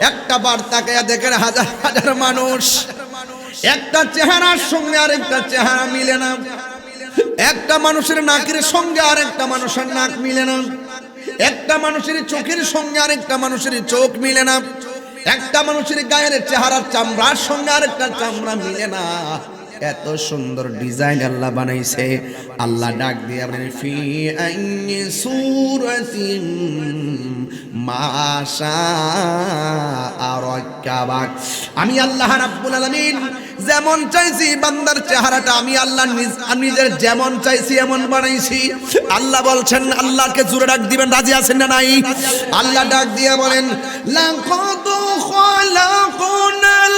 একটা বার তাকায়া দেখেন হাজার হাজার মানুষ। একটা চেহারার সঙ্গে আরেকটা চেহারা মিলে না। একটা মানুষের নাকের সঙ্গে আরেকটা মানুষের নাক মিলে না। একটা মানুষের চোখের সঙ্গে আরেকটা মানুষের চোখ মিলে না। একটা মানুষের গায়ের চেহারার চামড়ার সঙ্গে আরেকটা চামড়া মিলে না। এত সুন্দর ডিজাইন আল্লাহ বানাইছে। আল্লাহ ডাক দিয়ে আপনি ফি আইনি সুরাতিম আমি আল্লাহ রাব্বুল আলামিন যেমন চাইছি বান্দার চেহারাটা, আমি আল্লাহ নিজের যেমন চাইছি এমন বানাইছি। আল্লাহ বলছেন, আল্লাহকে জোরে ডাক দিবেন, রাজি আছেন না নাই? আল্লাহ ডাক দিয়ে বলেন লাকাদ খালাকনাল